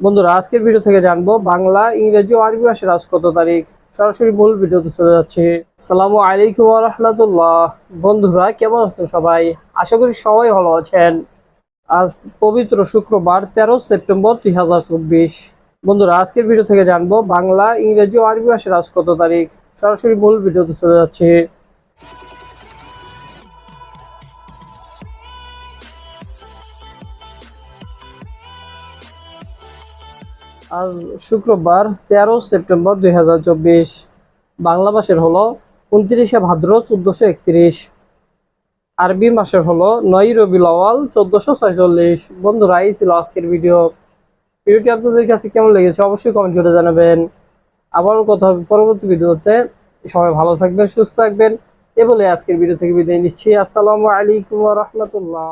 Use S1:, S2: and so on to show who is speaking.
S1: বন্ধুরা, আজকের ভিডিও থেকে জানব বাংলা, ইংরেজি ও আরবি মাসের আজ কত তারিখ। সরাসরি মূল ভিডিওতে চলে যাচ্ছে। সালামু আলাইকুম রহমতুল্লাহ। বন্ধুরা, কেমন আছেন সবাই? আশা করি সবাই ভালো আছেন। আজ পবিত্র শুক্রবার, তেরো সেপ্টেম্বর দুই হাজার চব্বিশ। বন্ধুরা, আজকের ভিডিও থেকে জানব বাংলা, ইংরেজি ও আরবি মাসের আজ কত তারিখ। সরাসরি মূল ভিডিওতে চলে যাচ্ছে। আজ শুক্রবার তেরো সেপ্টেম্বর দুই হাজার চব্বিশ। বাংলা মাসের হলো উনত্রিশে ভাদ্র চোদ্দশো একত্রিশ। আরবি মাসের হলো নয় রবি লওয়াল চোদ্দশো ছয়চল্লিশ। বন্ধুরা, এই ছিল আজকের ভিডিও। ভিডিওটি আপনাদের কাছে কেমন লেগেছে অবশ্যই কমেন্ট করে জানাবেন। আবারও কথা হবে পরবর্তী ভিডিওতে। সবাই ভালো থাকবেন, সুস্থ থাকবেন। এ বলে আজকের ভিডিও থেকে বিদায় নিচ্ছি। আসসালামু আলাইকুম রহমতুল্লাহ।